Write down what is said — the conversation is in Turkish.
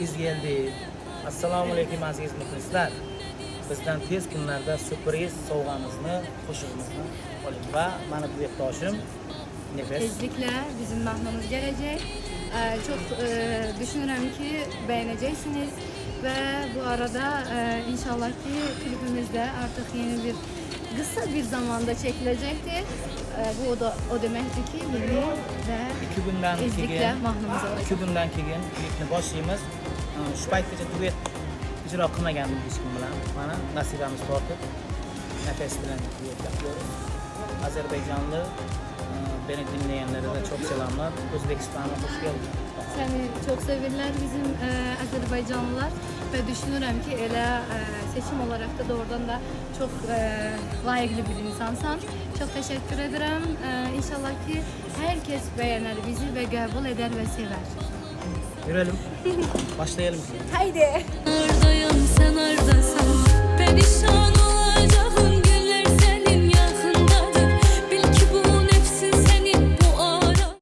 Biz geldi. Assalomu alaykum aziz muxlislar. Bizdan tez kunlarda sürpriz sovg'amizni, qo'shig'imizni oling va mana bu yurtdoshim Nefes. Tezlikle bizim mahnamız gelecek. Ee, çok e, düşünürüm ki beğeneceksiniz ve bu arada e, inşallah ki klibimizde artık yeni bir kısa bir zamanda çekilecektir. E, bu da o demektir ki yeni ve Ikki kundan tezlikle keyin mahnamız olacak. ikki kundan keyin klipni boshlaymiz. Shu paytgacha duet ijro qilmagandim hech kim bilan. Mana nasibamiz tortib Nefes bilan duet yapıyoruz. Ozarbayjonli beni dinleyenlere de çok selamlar. O'zbekistonga hoş geldin. Seni çok severler bizim e, Azerbaycanlılar ve düşünürüm ki ele e, seçim olarak da doğrudan da çok e, layıklı bir insansan. Çok teşekkür ederim. E, inşallah ki herkes beğenir bizi ve kabul eder ve sever. Görelim. Başlayalım. Haydi.